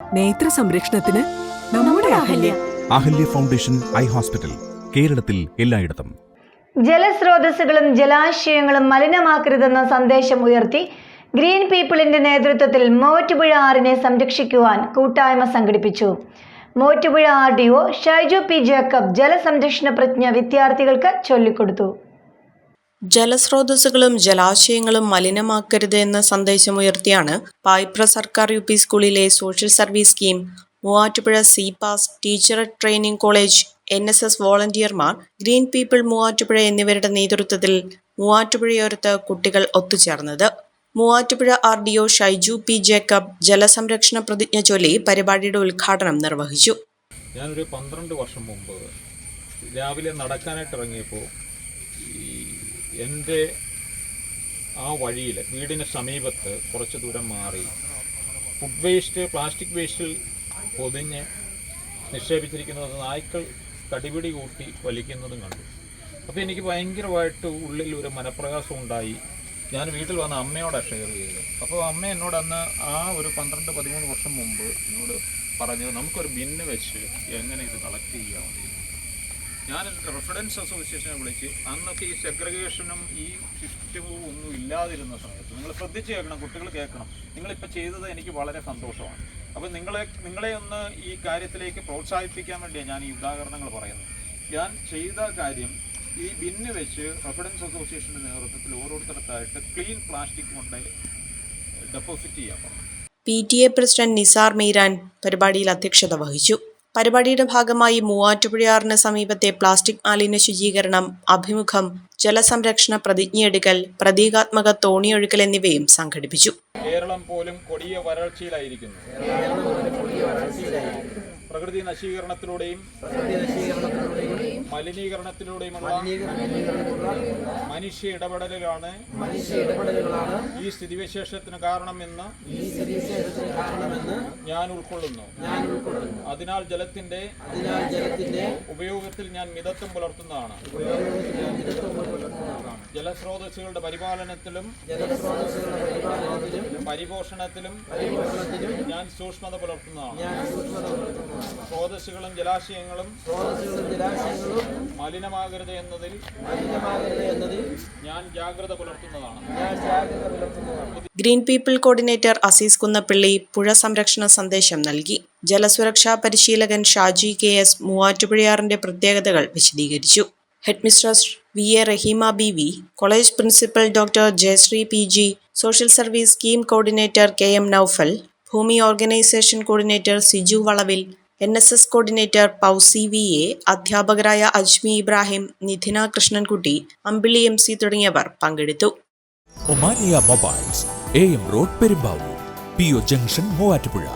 നേത്ര സംരക്ഷണത്തിന് നമ്മുടെ Ahalya. Ahalya foundation eye hospital കേരളത്തിൽ എല്ലായിടത്തും. ജലസ്രോതസ്സുകളും ജലാശയങ്ങളും മലിനമാക്കരുതെന്ന സന്ദേശം ഉയർത്തി ഗ്രീൻ പീപ്പിളിന്റെ നേതൃത്വത്തിൽ മോറ്റുപുഴ ആറിനെ സംരക്ഷിക്കുവാൻ കൂട്ടായ്മ സംഘടിപ്പിച്ചു. Mottupuzha R D O Shaiju P Jacob ജലസംരക്ഷണ പ്രജ്ഞ വിദ്യാർത്ഥികൾക്ക് ചൊല്ലിക്കൊടുത്തു. ജലസ്രോതസ്സുകളും ജലാശയങ്ങളും മലിനമാക്കരുത് എന്ന സന്ദേശമുയർത്തിയാണ് പായ്പ്ര സർക്കാർ യു പി സ്കൂളിലെ social service scheme. Muvattupuzha C PAS teacher training college N S S വോളണ്ടിയർമാർ green people Muvattupuzha എന്നിവരുടെ നേതൃത്വത്തിൽ മൂവാറ്റുപുഴയോരത്ത് കുട്ടികൾ ഒത്തുചേർന്നത്. Muvattupuzha R D O Shaiju P Jacob ജലസംരക്ഷണ പ്രതിജ്ഞ ചൊല്ലി പരിപാടിയുടെ ഉദ്ഘാടനം നിർവഹിച്ചു. ഞാനൊരു പന്ത്രണ്ട് വർഷം മുമ്പ് രാവിലെ നടക്കാനായിട്ട് ഇറങ്ങിയപ്പോൾ ഈ എന്റെ ആ വഴിയിൽ വീടിന് സമീപത്ത് കുറച്ച് ദൂരം മാറി ഫുഡ് വേസ്റ്റ് പ്ലാസ്റ്റിക് വേസ്റ്റിൽ പൊതിഞ്ഞ് നിക്ഷേപിച്ചിരിക്കുന്നത് നായ്ക്കൾ കടിപിടി കൂട്ടി വലിക്കുന്നതും കണ്ടു. അപ്പോൾ എനിക്ക് ഭയങ്കരമായിട്ട് ഉള്ളിൽ ഒരു മനപ്രകാശം ഉണ്ടായി. ഞാൻ വീട്ടിൽ വന്ന അമ്മയോട് ഷെയർ ചെയ്തത്. അപ്പോൾ അമ്മ എന്നോട് അന്ന് ആ ഒരു പന്ത്രണ്ട് പതിമൂന്ന് വർഷം മുമ്പ് എന്നോട് പറഞ്ഞത് നമുക്കൊരു ബിന്ന് വെച്ച് എങ്ങനെ ഇത് കളക്ട് ചെയ്യാം? ഞാൻ റെസിഡൻസ് അസോസിയേഷനെ വിളിച്ച് അന്നൊക്കെ ഈ സെഗ്രഗേഷനും ഈ സിസ്റ്റവും ഒന്നും ഇല്ലാതിരുന്ന സമയത്ത് നിങ്ങൾ ശ്രദ്ധിച്ച് കേൾക്കണം കുട്ടികൾ കേൾക്കണം. നിങ്ങളിപ്പോൾ ചെയ്തത് എനിക്ക് വളരെ സന്തോഷമാണ്. അപ്പോൾ നിങ്ങളെ നിങ്ങളെ ഒന്ന് ഈ കാര്യത്തിലേക്ക് പ്രോത്സാഹിപ്പിക്കാൻ വേണ്ടിയാണ് ഞാൻ ഈ ഉദാഹരണങ്ങൾ പറയുന്നത്. ഞാൻ ചെയ്ത കാര്യം ഈ ബിന്ന് വെച്ച് റെസിഡൻസ് അസോസിയേഷന്റെ നേതൃത്വത്തിൽ ഓരോരുത്തർക്കായിട്ട് ക്ലീൻ പ്ലാസ്റ്റിക് കൊണ്ട് ഡെപ്പോസിറ്റ് ചെയ്യാൻ P T A president Nisar Meeran പരിപാടിയിൽ അധ്യക്ഷത വഹിച്ചു. പരിപാടിയുടെ ഭാഗമായി മൂവാറ്റുപുഴയാറിന് സമീപത്തെ പ്ലാസ്റ്റിക് മാലിന്യ ശുചീകരണം അഭിമുഖം ജലസംരക്ഷണ പ്രതിജ്ഞയെടുക്കൽ പ്രതീകാത്മക തോണിയൊഴുക്കൽ എന്നിവയും സംഘടിപ്പിച്ചു. കേരളം പോലും കൊടിയ വരൾച്ചയിലായിരിക്കുന്നു. പ്രകൃതി നശീകരണത്തിലൂടെയും മലിനീകരണത്തിലൂടെയുമുള്ള മനുഷ്യ ഇടപെടലുകളാണ് ഈ സ്ഥിതിവിശേഷത്തിന് കാരണമെന്ന് ഞാൻ ഉൾക്കൊള്ളുന്നു. അതിനാൽ ജലത്തിന്റെ ഉപയോഗത്തിൽ ഞാൻ മിതത്വം പുലർത്തുന്നതാണ്. ജലസ്രോതസ്സുകളുടെ പരിപാലനത്തിലും പരിപോഷണത്തിലും ഞാൻ സൂക്ഷ്മത പുലർത്തുന്നതാണ്. സ്രോതസ്സുകളും ജലാശയങ്ങളും മലിനമാകരുത് എന്നതിൽ ഞാൻ ജാഗ്രത പുലർത്തുന്നതാണ്. Green people coordinator Azeez Kunnappilly പുഴ സംരക്ഷണ സന്ദേശം നൽകി. ജലസുരക്ഷാ പരിശീലകൻ ഷാജി കെ എസ് മൂവാറ്റുപുഴയാറിന്റെ പ്രത്യേകതകൾ വിശദീകരിച്ചു. Headmistress V A Raheema B V college principal doctor Jayasree P G social service scheme coordinator K M Noufal Bhoomi organisation coordinator Siju Valavil N S S coordinator Pousy V A അധ്യാപകരായ Ajmi Ibrahim Nidhina Krishnankutty Ambili M C തുടങ്ങിയവർ പങ്കെടുത്തു. Omania mobiles A M road Perumbavoor P O junction Muvattupuzha.